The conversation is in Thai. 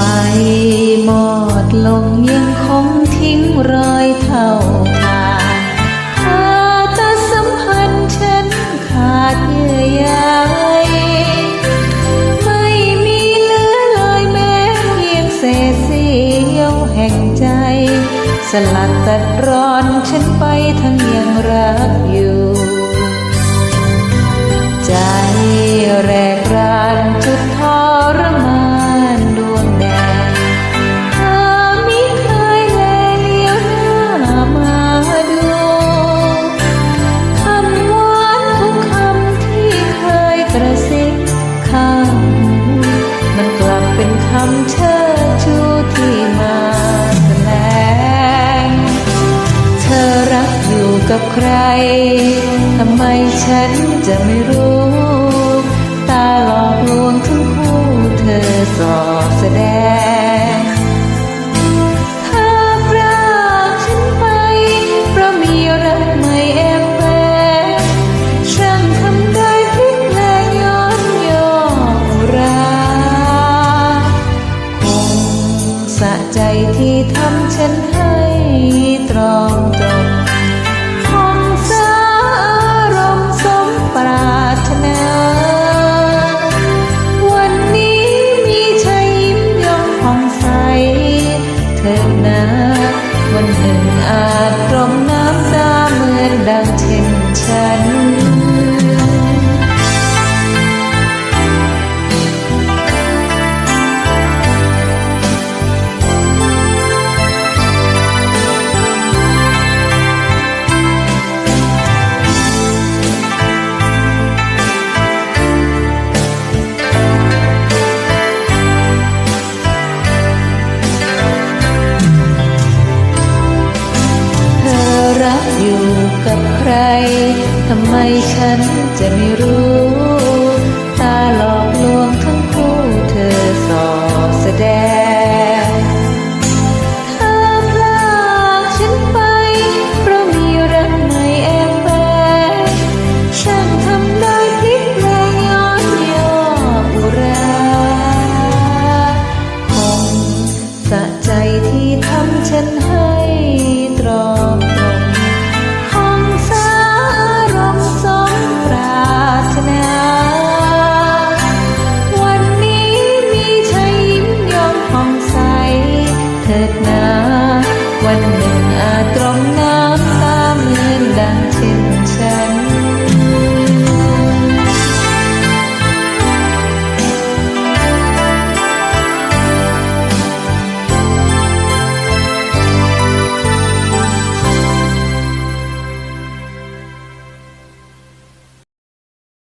ทีหมดลงยังคงทิ้งรอยเท่าทานหาแต่สัมพันธ์ฉันขาดเยื่อใยไม่มีเหลือเลยแม้เพียงเศษเสี้ยวแห่งใจ สลัดตัดรอนฉันไปทั้งยังรักอยู่ กับใคร ทำไมฉันจะไม่รู้ ตาหลอกลวงทั้งคู่เธอสอบแสดงเธอพรากฉันไป เพราะมีรักไม่แอบแฝงช่างทำได้พลิกแปลงย้อนย่อรักคงสะใจที่ทำฉันให้ตรอมตรม ทำไมฉันจะไม่รู้